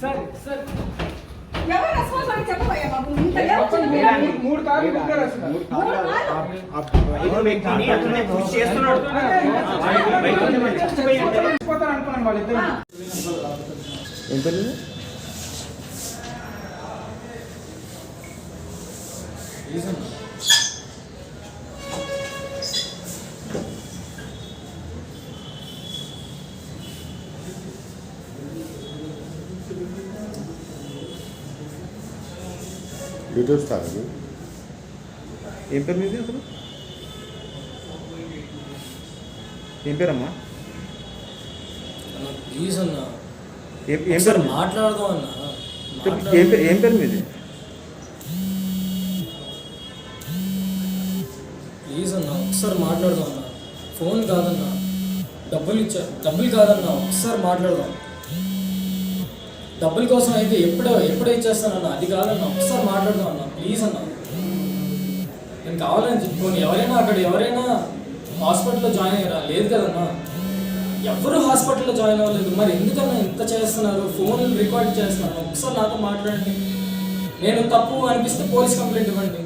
Sir ఎవరు చెప్పబోయా బాబు ఇంత మూడు- అసలు. వ్యక్తిని అతనే పుష్ చేస్తున్నాడు చచ్చిపోతారు అనుకున్నాను వాళ్ళిద్దరు ఆ. ఏం పేరు మీది? యూట్యూబ్ స్టార్ ఏం పేరు మీది అసలు? ఏం పేరమ్మా? ప్లీజ్ అన్న ఏం ఏం పేరు మాట్లాడదాం అన్న ఏం పేరు ఏం పేరు మీది? ప్లీజ్ అన్న ఒకసారి మాట్లాడదాం అన్న ఫోన్ కాదన్న. డబ్బులు ఇచ్చా డబ్బులు కాదన్న ఒకసారి మాట్లాడదాం. డబ్బుల కోసం అయితే ఎప్పుడో ఎప్పుడో ఇచ్చేస్తానన్నా. అది కాదన్న ఒకసారి మాట్లాడదాం అన్న. ప్లీజ్ అన్న. నేను కావాలని చెప్పుకొని ఎవరైనా అక్కడ ఎవరైనా హాస్పిటల్లో జాయిన్ అయ్యారా? లేదు కదన్నా. ఎవరు హాస్పిటల్లో జాయిన్ అవ్వలేదు. మరి ఎందుకన్నా ఇంత చేస్తున్నారు? ఫోన్ రికార్డ్ చేస్తున్నారు. ఒకసారి నాతో మాట్లాడండి. నేను తప్పు అనిపిస్తే పోలీస్ కంప్లైంట్ ఇవ్వండి.